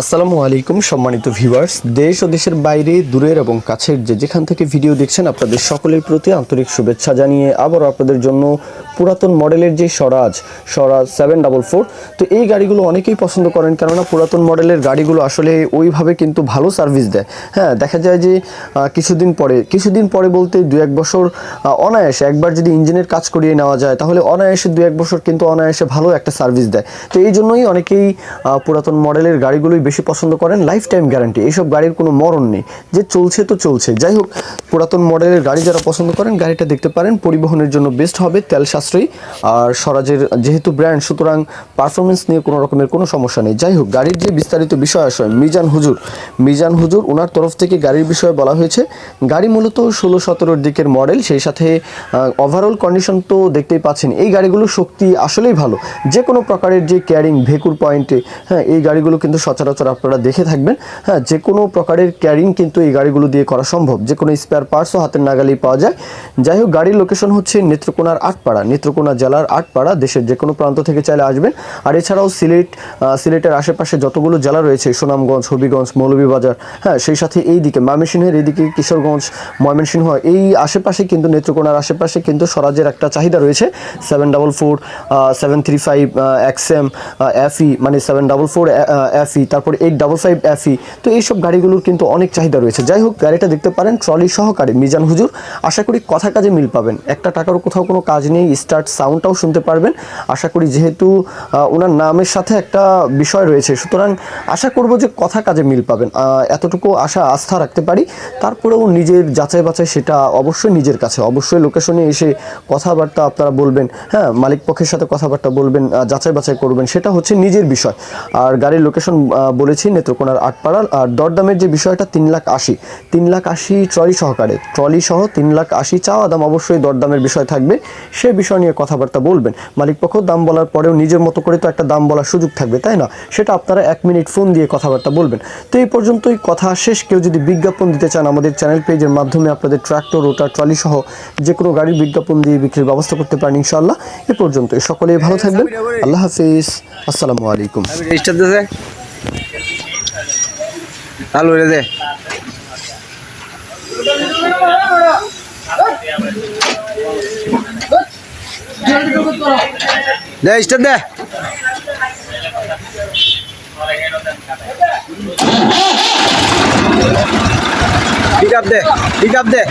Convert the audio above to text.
আসসালামু আলাইকুম, সম্মানিত ভিউয়ার্স। দেশ ও দেশের বাইরে, দূরের এবং কাছের যে যেখান থেকে ভিডিও দেখছেন, আপনাদের সকলের প্রতি আন্তরিক শুভেচ্ছা জানিয়ে আবারও আপনাদের জন্য পুরাতন মডেলের যে Swaraj Swaraj seven double four তো এই গাড়িগুলো অনেকেই পছন্দ করেন, কেননা পুরাতন মডেলের গাড়িগুলো আসলে ওইভাবে কিন্তু ভালো সার্ভিস দেয়। হ্যাঁ দেখা যায় যে কিছুদিন পরে কিছুদিন পরে বলতে দু এক বছর অনায়াসে একবার যদি ইঞ্জিনের কাজ করিয়ে নেওয়া যায়, তাহলে অনায়াসে দু এক বছর কিন্তু অনায়াসে ভালো একটা সার্ভিস দেয়। তো এই জন্যই অনেকেই পুরাতন মডেলের গাড়িগুলোই বেশি পছন্দ করেন লাইফ টাইম গ্যারান্টি এইসব গাড়ির কোনো মরণ নেই। যে চলছে তো চলছে। যাই হোক, পুরাতন মডেলের গাড়ি যারা পছন্দ করেন, গাড়িটা দেখতে পারেন। পরিবহনের জন্য বেস্ট হবে, তেল সাশ্রয়ী। আর স্বরাজের যেহেতু ব্র্যান্ড সুতরাং পারফরমেন্স নিয়ে কোনো রকমের কোনো সমস্যা নেই। যাই হোক, গাড়ির যে বিস্তারিত বিষয় আসয় মিজান হুজুর। মিজান হুজুর ওনার তরফ থেকে গাড়ির বিষয়ে বলা হয়েছে, গাড়ি মূলত ষোলো সতেরোর দিকের মডেল সেই সাথে ওভারঅল কন্ডিশন তো দেখতেই পাচ্ছেন। এই গাড়িগুলোর শক্তি আসলেই ভালো। যে কোনো প্রকারের যে ক্যারিং ভেকুর পয়েন্টে হ্যাঁ এই গাড়িগুলো কিন্তু সচরাচর আপনারা দেখে থাকবেন। হ্যাঁ যে কোনো প্রকারের ক্যারিং কিন্তু এই গাড়িগুলো দিয়ে করা সম্ভব। যে কোনো স্পেয়ার পার্টসও হাতের নাগালেই পাওয়া যায়। যাই হোক, গাড়ির লোকেশন হচ্ছে নেত্রকোনার আটপাড়া। নেত্রকোনা জেলার আটপাড়া, দেশের যে কোনো প্রান্ত থেকে চাইলে আসবেন। আর এছাড়াও সিলেট সিলেটের আশেপাশে যতগুলো জেলা রয়েছে, সুনামগঞ্জ, হবিগঞ্জ, মৌলভীবাজার হ্যাঁ সেই সাথে এই দিকে ময়মনসিংহের এইদিকে কিশোরগঞ্জ, ময়মনসিংহ, এই আশেপাশে কিন্তু নেত্রকোনার আশেপাশে কিন্তু স্বরাজের একটা চাহিদা রয়েছে। Seven double four seven three five XM FE মানে সেভেন ডাবল ফোর এফই তারপর এইট ডাবল ফাইভ এফই তো এইসব গাড়িগুলোর কিন্তু অনেক চাহিদা রয়েছে। যাই হোক, গাড়িটা দেখতে পারেন ট্রলি সহকারে, মিজান হুজুর। আশা করি কথা কাজে মিল পাবেন। একটা টাকারও কোথাও কোনো কাজ নেই স্টার্ট সাউন্ডটাও শুনতে পারবেন। আশা করি যেহেতু ওনার নামের সাথে একটা বিষয় রয়েছে, সুতরাং আশা করব যে কথা কাজে মিল পাবেন। এতটুকু আশা, আস্থা রাখতে পারি। তারপরেও নিজের যাচাই বাছাই সেটা অবশ্যই নিজের কাছে। অবশ্যই লোকেশনে এসে কথাবার্তা আপনারা বলবেন হ্যাঁ মালিক পক্ষের সাথে কথাবার্তা বলবেন যাচাই বাছাই করবেন, সেটা হচ্ছে নিজের বিষয়। আর গাড়ির লোকেশন বলেছি নেত্রকোনার আটপাড়ার আর দরদামের যে বিষয়টা তিন লাখ আশি তিন লাখ আশি ট্রলি সহকারে ট্রলি সহ তিন লাখ আশি চাওয়া দাম অবশ্যই দরদামের বিষয় থাকবে। সে বিষয় নিয়ে কথাবার্তা বলবেন। মালিক পক্ষ দাম বলার পরেও নিজের মতো করে তো একটা দাম বলার সুযোগ থাকবে তাই না? সেটা আপনারা এক মিনিট ফোন দিয়ে কথাবার্তা বলবেন। তো এই পর্যন্তই কথা শেষ। কেউ যদি বিজ্ঞাপন দিতে চান আমাদের চ্যানেল পেজের মাধ্যমে আপনাদের ট্রাক্টর রোটার ট্রলি সহ যে কোনো গাড়ির বিজ্ঞাপন দিয়ে বিক্রির ব্যবস্থা করতে পারেন ইনশাআল্লাহ। এ পর্যন্তই। সকলেই ভালো থাকবেন। আল্লাহ হাফিজ। আসসালামু আলাইকুম। আলু রে দে দে স্টার দে পিক আপ দে পিক আপ দে